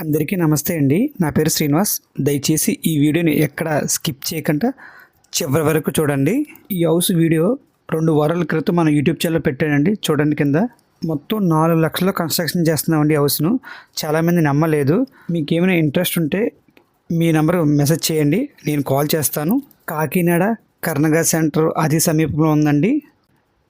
అందరికీ నమస్తే అండి. నా పేరు శ్రీనివాస్. దయచేసి ఈ వీడియోని ఎక్కడ స్కిప్ చేయకుండా చివరి వరకు చూడండి. ఈ హౌస్ వీడియో రెండు వారాల క్రితం మన యూట్యూబ్ ఛానల్ పెట్టానండి. చూడండి కింద. మొత్తం నాలుగు లక్షల కన్స్ట్రక్షన్ చేస్తున్నామండి ఈ హౌస్ను. చాలామంది నమ్మలేదు. మీకు ఏమైనా ఇంట్రెస్ట్ ఉంటే మీ నెంబర్ మెసేజ్ చేయండి. నేను కాల్ చేస్తాను. కాకినాడ కర్ణగా సెంటర్ అతి సమీపంలో ఉందండి.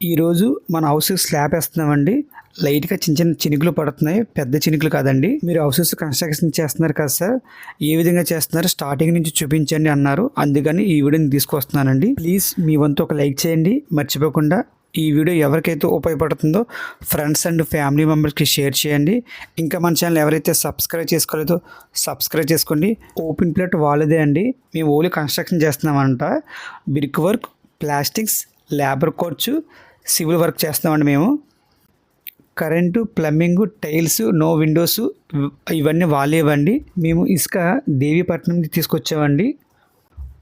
ఈరోజు మన హౌస్ స్లాబ్ వేస్తున్నామండి. లైట్గా చిన్న చిన్న చినుకులు పడుతున్నాయి. పెద్ద చినుకులు కాదండి. మీరు హౌసెస్ కన్స్ట్రక్షన్ చేస్తున్నారు కదా సార్. ఏ విధంగా చేస్తున్నారు? స్టార్టింగ్ నుంచి చూపించండి అన్నారు. అందుకని ఈ వీడియోని తీసుకొస్తున్నానండి. ప్లీజ్ మీ వంతు ఒక లైక్ చేయండి. మర్చిపోకుండా ఈ వీడియో ఎవరికైతే ఉపయోగపడుతుందో ఫ్రెండ్స్ అండ్ ఫ్యామిలీ మెంబర్స్కి షేర్ చేయండి. ఇంకా మన ఛానల్ ఎవరైతే సబ్స్క్రైబ్ చేసుకోలేదో సబ్స్క్రైబ్ చేసుకోండి. ఓపెన్ ప్లేట్ వాళ్ళదే అండి. మేము ఓన్లీ కన్స్ట్రక్షన్ చేస్తున్నామంట. బ్రిక్ వర్క్ ప్లాస్టిక్స్ లేబర్ కోర్చు సివిల్ వర్క్ చేస్తామండి మేము. Current plumbing tiles no windows ఇవన్నీ వాళ్ళే ఇవ్వండి మేము ఇసుక దేవీపట్నం నుంచి తీసుకొచ్చామండి.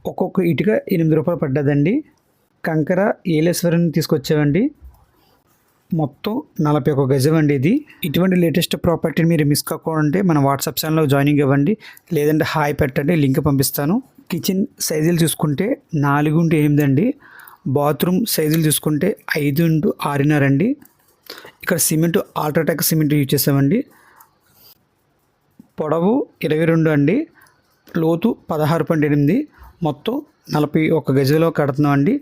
ఒక్కొక్క ఇటుక ఎనిమిది రూపాయలు పడ్డదండి. కంకర ఏలేశ్వరం తీసుకొచ్చామండి. మొత్తం నలభై ఒక గజం అండి ఇది. ఇటువంటి లేటెస్ట్ ప్రాపర్టీని మీరు మిస్ కాకుండా మన వాట్సాప్ ఛానల్లో జాయినింగ్ ఇవ్వండి లేదంటే హాయ్ పెట్టండి లింక్ పంపిస్తాను. కిచెన్ సైజులు చూసుకుంటే నాలుగు ఉంటే ఎనిమిది అండి బాత్రూమ్ సైజులు చూసుకుంటే ఐదు ఇంటూ ఆరున్నర అండి. ఇక్కడ సిమెంట్ ఆల్ట్రాటెక్ సిమెంట్ యూజ్ చేసామండి పొడవు ఇరవై రెండు అండి. లోతు పదహారు పాయింట్ ఎనిమిది. మొత్తం నలభై ఒక గజలో కడుతున్నామండి.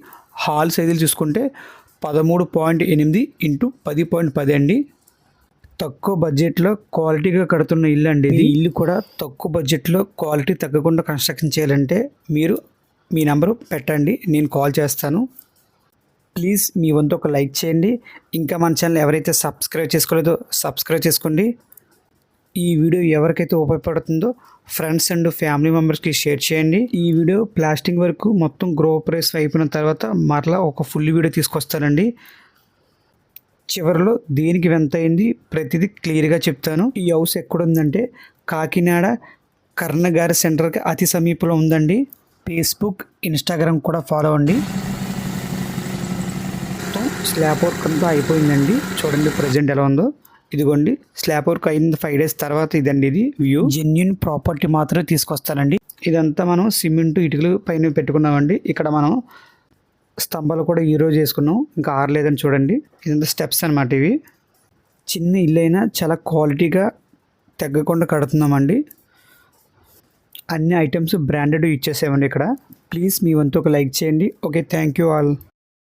హాల్ సైజులు చూసుకుంటే పదమూడు పాయింట్ ఎనిమిది ఇంటూ పది పాయింట్ పది అండి. తక్కువ బడ్జెట్లో క్వాలిటీగా కడుతున్న ఇల్లు అండి ఇది. ఇల్లు కూడా తక్కువ బడ్జెట్లో క్వాలిటీ తగ్గకుండా కన్స్ట్రక్షన్ చేయాలంటే మీరు మీ నెంబరు పెట్టండి నేను కాల్ చేస్తాను. ప్లీజ్ మీ వంతు ఒక లైక్ చేయండి. ఇంకా మన ఛానల్ ఎవరైతే సబ్స్క్రైబ్ చేసుకోలేదో సబ్స్క్రైబ్ చేసుకోండి. ఈ వీడియో ఎవరికైతే ఉపయోగపడుతుందో ఫ్రెండ్స్ అండ్ ఫ్యామిలీ మెంబర్స్కి షేర్ చేయండి. ఈ వీడియో ప్లాస్టింగ్ వరకు మొత్తం గ్రో ప్రైస్ అయిపోయిన తర్వాత మరలా ఒక ఫుల్ వీడియో తీసుకొస్తానండి. చివరిలో దేనికి ఎంత అయింది ప్రతిదీ క్లియర్గా చెప్తాను. ఈ హౌస్ ఎక్కడుందంటే కాకినాడ కర్ణగారి సెంటర్కి అతి సమీపంలో ఉందండి. ఫేస్బుక్ ఇన్స్టాగ్రామ్ కూడా ఫాలో అండి మొత్తం స్లాబ్ వర్క్ అంతా అయిపోయిందండి. చూడండి ప్రజెంట్ ఎలా ఉందో. ఇదిగోండి స్లాబ్ వర్క్ అయింది ఫైవ్ డేస్ తర్వాత ఇదండి ఇది వ్యూ. జెన్యున్ ప్రాపర్టీ మాత్రమే తీసుకొస్తానండి. ఇదంతా మనం సిమెంట్ ఇటుకలు పైన పెట్టుకున్నామండి. ఇక్కడ మనం స్తంభాలు కూడా ఈ రోజు వేసుకున్నాం. ఇంకా ఆరలేదని చూడండి. ఇదంతా స్టెప్స్ అనమాట ఇవి. చిన్న ఇల్లు అయినా చాలా క్వాలిటీగా తగ్గకుండా కడుతున్నామండి. అన్ని ఐటమ్స్ బ్రాండెడ్ ఇచ్చేసామండి ఇక్కడ. ప్లీజ్ మీ వంతు ఒక లైక్ చేయండి. Okay thank you all.